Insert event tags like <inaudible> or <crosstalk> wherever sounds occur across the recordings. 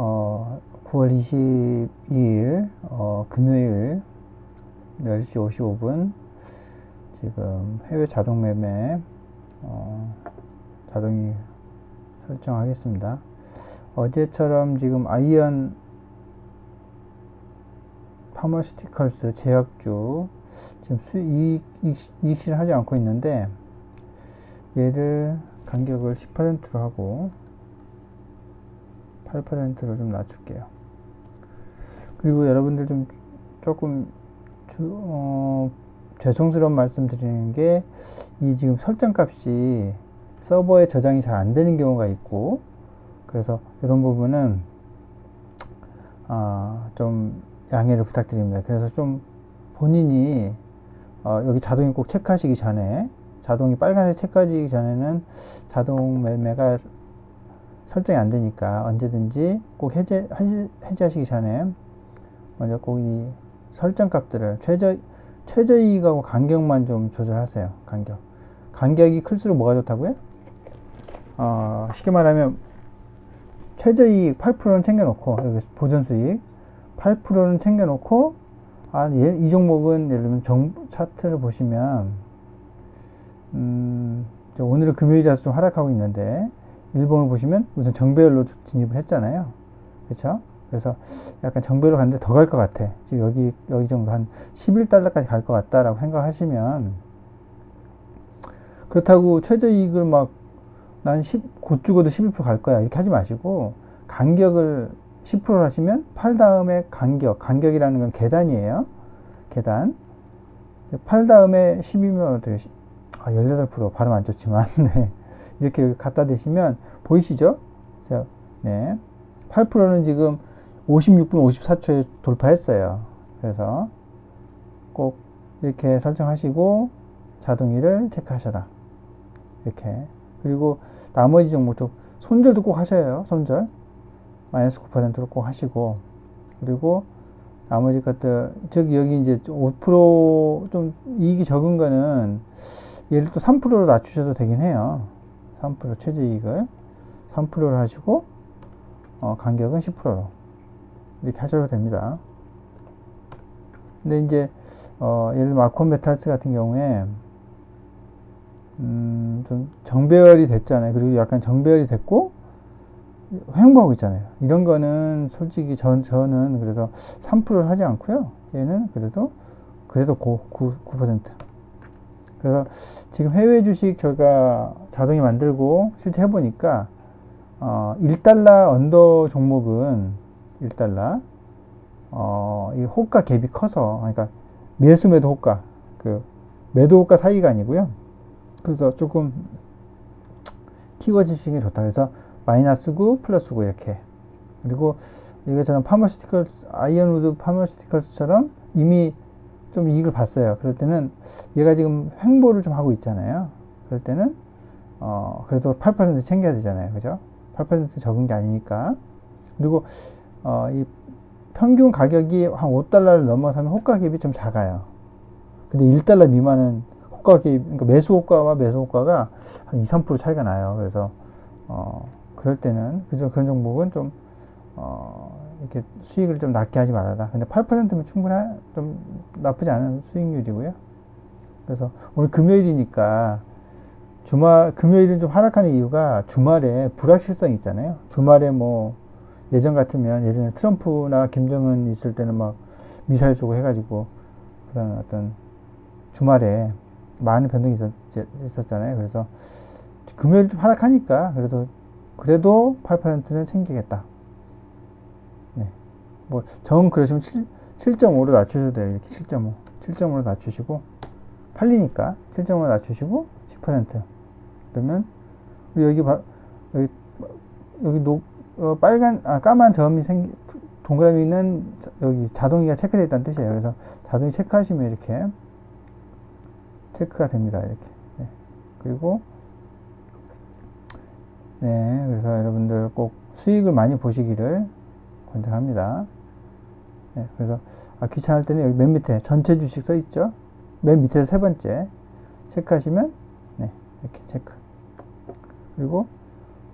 어, 9월 22일 어, 금요일 10시 55분 지금 해외 자동 매매 어, 자동이 설정하겠습니다. 어제처럼 지금 아이언 파머시티컬스 제약주 지금 수익 이익, 실을 하지 않고 있는데 얘를 간격을 10%로 하고 8%로 좀 낮출게요. 그리고 여러분들 좀 조금 주, 어, 죄송스러운 말씀 드리는 게 이 지금 설정 값이 서버에 저장이 잘 안 되는 경우가 있고 그래서 이런 부분은 아, 좀 양해를 부탁드립니다. 그래서 좀 본인이 어, 여기 자동이 꼭 체크하시기 전에 자동이 빨간색 체크하기 전에는 자동 매매가 설정이 안 되니까 언제든지 꼭 해제, 해제 하시기 전에 먼저 꼭 이 설정 값들을 최저, 최저이익하고 간격만 좀 조절하세요. 간격. 간격이 클수록 뭐가 좋다고요? 어, 쉽게 말하면 최저이익 8%는 챙겨놓고 여기 보전 수익 8%는 챙겨놓고 아, 얘, 이 종목은 예를 들면 정, 차트를 보시면 음, 오늘은 금요일이라서 좀 하락하고 있는데 일본을 보시면 우선 정배열로 진입을 했잖아요. 그렇죠? 그래서 약간 정배로 갔는데 더 갈 것 같아. 지금 여기 여기 정도 한 11달러까지 갈 것 같다라고 생각하시면 그렇다고 최저이익을 막 난 10, 곧 죽어도 11%갈 거야 이렇게 하지 마시고 간격을 10% 하시면 팔 다음에 간격 간격이라는 건 계단이에요 계단 팔 다음에 10이면 어떻게 아, 18% 발음 안 좋지만 <laughs> 네. 이렇게 갖다 대시면 보이시죠? 자, 네. 8%는 지금 56분 54초에 돌파했어요. 그래서 꼭 이렇게 설정하시고 자동이를 체크하셔라. 이렇게. 그리고 나머지 종목도 손절도 꼭 하셔요. 손절. 마이너스 9%로 꼭 하시고. 그리고 나머지 것들, 즉, 여기 이제 5%좀 이익이 적은 거는 얘를 또 3%로 낮추셔도 되긴 해요. 3% 최저이익을 3%로 하시고 어, 간격은 10%로 이렇게 하셔도 됩니다. 근데 이제 어, 예를 들어 마콘 메탈스 같은 경우에 음, 좀 정배열이 됐잖아요. 그리고 약간 정배열이 됐고 횡보하고 있잖아요. 이런 거는 솔직히 전, 저는 그래서 3%를 하지 않고요. 얘는 그래도 그래도 고, 9, 9%. 그래서 지금 해외 주식 저희가 자동이 만들고 실제 해보니까 어, 1달러 언더 종목은 1달러 어, 이 호가 갭이 커서 그러니까 매수 매도 호가 그 매도 호가 사이가 아니고요. 그래서 조금 키워 주시는 게 좋다. 그래서 마이너스 9 플러스 9 이렇게 그리고 이것처럼 파머시티컬스 아이언우드 파머시티컬스처럼 이미 좀 이익을 봤어요. 그럴 때는 얘가 지금 횡보를 좀 하고 있잖아요. 그럴 때는 어 그래도 8% 챙겨야 되잖아요. 그죠? 8% 적은 게 아니니까. 그리고 어 이 평균 가격이 한 5달러를 넘어서면 호가 갭이 좀 작아요. 근데 1달러 미만은 호가 갭, 그러니까 매수 호가와 매수 호가가 한 2, 3% 차이가 나요. 그래서 어 그럴 때는 그죠 그런 종목은 좀 어, 이렇게 수익을 좀 낮게 하지 말아라. 근데 8%면 충분히 좀 나쁘지 않은 수익률이고요. 그래서 오늘 금요일이니까 주말 금요일은 좀 하락하는 이유가 주말에 불확실성이 있잖아요. 주말에 뭐 예전 같으면 예전에 트럼프나 김정은 있을 때는 막 미사일 쏘고 해가지고 그런 어떤 주말에 많은 변동이 있었, 잖아요 그래서 금요일 좀 하락하니까 그래도 그래도 8%는 챙기겠다. 뭐, 정 그러시면 7, 7.5로 낮추셔도 돼요. 이렇게 7.5. 7.5로 낮추시고, 팔리니까 7.5로 낮추시고, 10%. 그러면, 여기, 봐, 여기, 여기 녹, 어, 빨간, 아, 까만 점이 생기, 동그라미는 여기 자동이가 체크되어 있다는 뜻이에요. 그래서 자동이 체크하시면 이렇게 체크가 됩니다. 이렇게. 네. 그리고, 네. 그래서 여러분들 꼭 수익을 많이 보시기를 권장합니다. 네, 그래서 아, 귀찮을 때는 여기 맨 밑에 전체 주식 써 있죠. 맨 밑에 세 번째 체크하시면 네, 이렇게 체크. 그리고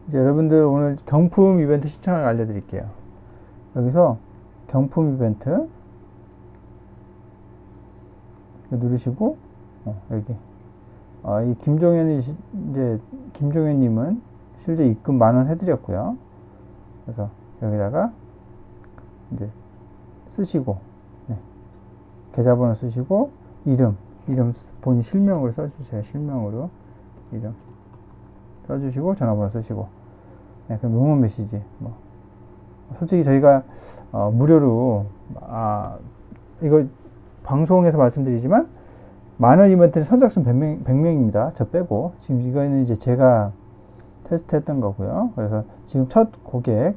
이제 여러분들 오늘 경품 이벤트 시청을 알려드릴게요. 여기서 경품 이벤트 누르시고 어, 여기 아, 이 김종현이 시- 이제 김종현님은 실제 입금 만 원 해드렸고요. 그래서 여기다가 이제 쓰시고 네. 계좌번호 쓰시고 이름 이름 본인 실명으로 써주세요. 실명으로 이름 써주시고 전화번호 쓰시고 네, 그럼 응원 메시지 뭐 솔직히 저희가 어, 무료로 아 이거 방송에서 말씀드리지만 만원 이벤트는 선착순 100명, 100명입니다. 저 빼고 지금 이거는 이제 제가 테스트했던 거고요. 그래서 지금 첫 고객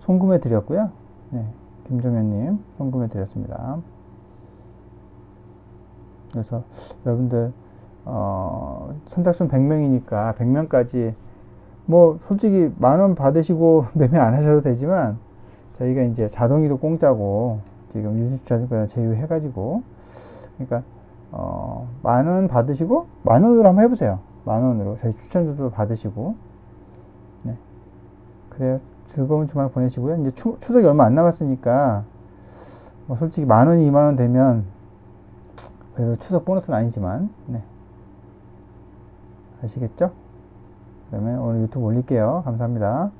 송금해 드렸고요. 네, 김종현님 송금해 드렸습니다. 그래서 여러분들 어, 선착순 100명이니까 100명까지 뭐 솔직히 만 원 받으시고 <laughs> 매매 안 하셔도 되지만 저희가 이제 자동이도 공짜고 지금 유주차증권 제휴해 가지고 그러니까 어, 만 원 받으시고 만 원으로 한번 해보세요. 만 원으로 저희 추천도 받으시고 네 그래요 즐거운 주말 보내시고요. 이제 추, 추석이 얼마 안 남았으니까 뭐 솔직히 만 원, 이만 원 되면 그래도 추석 보너스는 아니지만 네 아시겠죠? 그러면 오늘 유튜브 올릴게요. 감사합니다.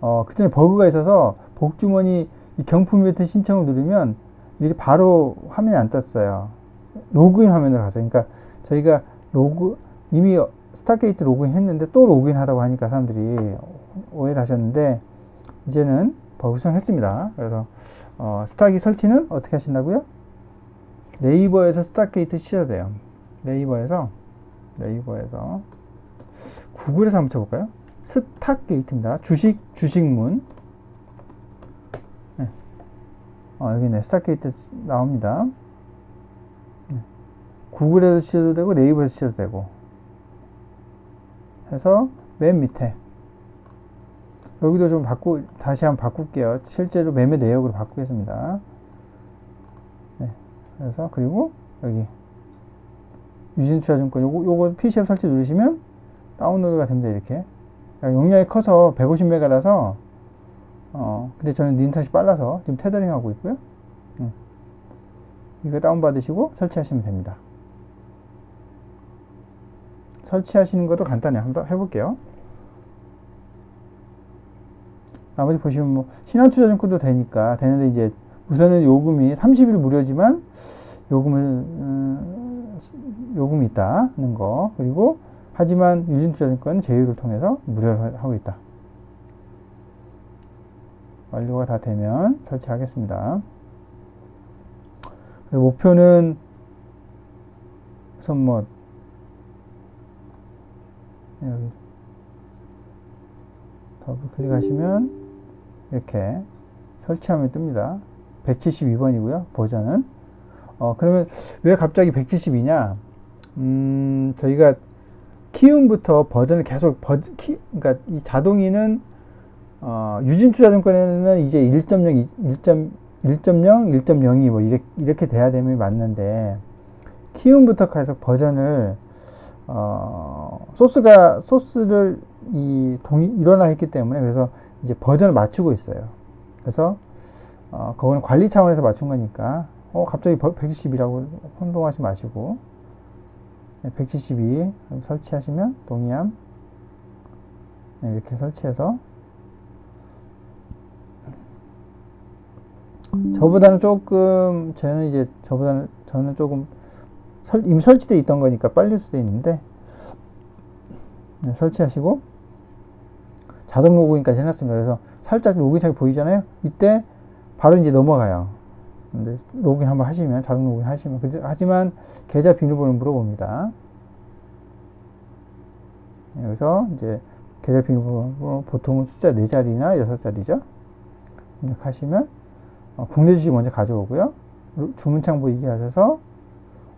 어, 그 전에 버그가 있어서 복주머니 이 경품 이벤트 신청을 누르면 이렇게 바로 화면이 안 떴어요. 로그인 화면으로 가서. 그러니까 저희가 로그, 이미 스타게이트 로그인 했는데 또 로그인 하라고 하니까 사람들이 오해를 하셨는데 이제는 버그 수정했습니다. 그래서 어, 스타기 설치는 어떻게 하신다고요? 네이버에서 스타게이트 치셔도 돼요. 네이버에서 네이버에서 구글에서 한번 쳐볼까요? 스타게이트입니다. 주식 주식문. 네. 어, 여기 네 스타게이트 나옵니다. 네. 구글에서 치셔도 되고 네이버에서 치셔도 되고. 해서 맨 밑에 여기도 좀 바꾸 다시 한번 바꿀게요. 실제로 매매 내역으로 바꾸겠습니다. 네. 그래서 그리고 여기 유진투자증권 요거 요거 PCF 설치 누르시면 다운로드가 됩니다 이렇게 용량이 커서 150메가라서 어 근데 저는 인터넷이 빨라서 지금 테더링 하고 있고요 음. 이거 다운 받으시고 설치하시면 됩니다 설치하시는 것도 간단해요 한번 해볼게요 나머지 보시면 뭐 신한투자증권도 되니까 되는데 이제 우선은 요금이 30일 무료지만 요금을 음, 요금이 있다는 거 그리고 하지만 유진투자증권은 제휴를 통해서 무료로 하고 있다. 완료가 다 되면 설치하겠습니다. 목표는 우선 뭐 여기 더블 클릭하시면 이렇게 설치하면 뜹니다. 172번이고요. 버전은 어 그러면 왜 갑자기 172냐? 음 저희가 키움부터 버전을 계속 버 키, 그러니까 이 자동이는 어, 유진투자증권에는 이제 1.0, 1.0, 1.02 뭐 이렇게, 이렇게 돼야 되면 맞는데 키움부터 계속 버전을 어, 소스가 소스를 이 동이 일어나 했기 때문에 그래서 이제 버전을 맞추고 있어요. 그래서 어, 그거는 관리 차원에서 맞춘 거니까 어 갑자기 170이라고 혼동하지 마시고 172 설치하시면 동의함. 네, 이렇게 설치해서. 저보다는 조금 저는 이제 저보다는 저는 조금 설, 이미 설치되어 있던 거니까 빨리 수도 있는데 네, 설치하시고 자동 로그인까지 해놨습니다. 그래서 살짝 로그인창이 보이잖아요. 이때 바로 이제 넘어가요. 근데 로그인 한번 하시면 자동 로그인 하시면 근데 하지만 계좌 비밀번호 물어봅니다. 네, 여기서 이제 계좌 비밀번호 보통은 숫자 4자리나 6자리죠. 입력하시면 어, 국내 주식 먼저 가져오고요. 로- 주문창 보이게 하셔서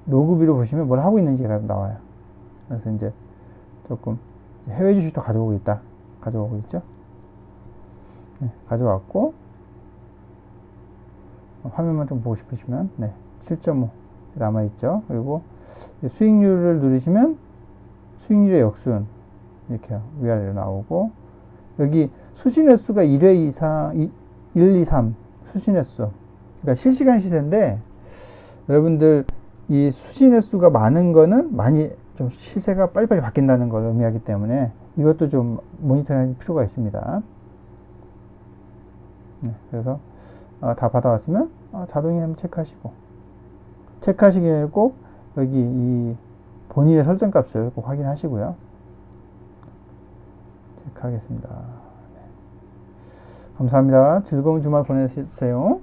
로그비로 보시면 뭘 하고 있는지가 나와요. 그래서 이제 조금 해외 주식도 가져오고 있다. 가져오고 있죠. 네, 가져왔고 어, 화면만 좀 보고 싶으시면 네, 7.5 남아 있죠. 그리고 수익률을 누르시면 수익률의 역순 이렇게 위아래로 나오고 여기 수진 횟수가 1회 이상 이- 1, 2, 3 수신의 수. 그러니까 실시간 시세인데 여러분들 이 수신의 수가 많은 거는 많이 좀 시세가 빨리빨리 바뀐다는 걸 의미하기 때문에 이것도 좀 모니터링 필요가 있습니다. 네, 그래서 어, 다 받아왔으면 어, 자동에 한번 체크하시고 꼭 여기 이 본인의 설정 값을 꼭 확인하시고요. 체크하겠습니다. 네. 감사합니다. 즐거운 주말 보내세요.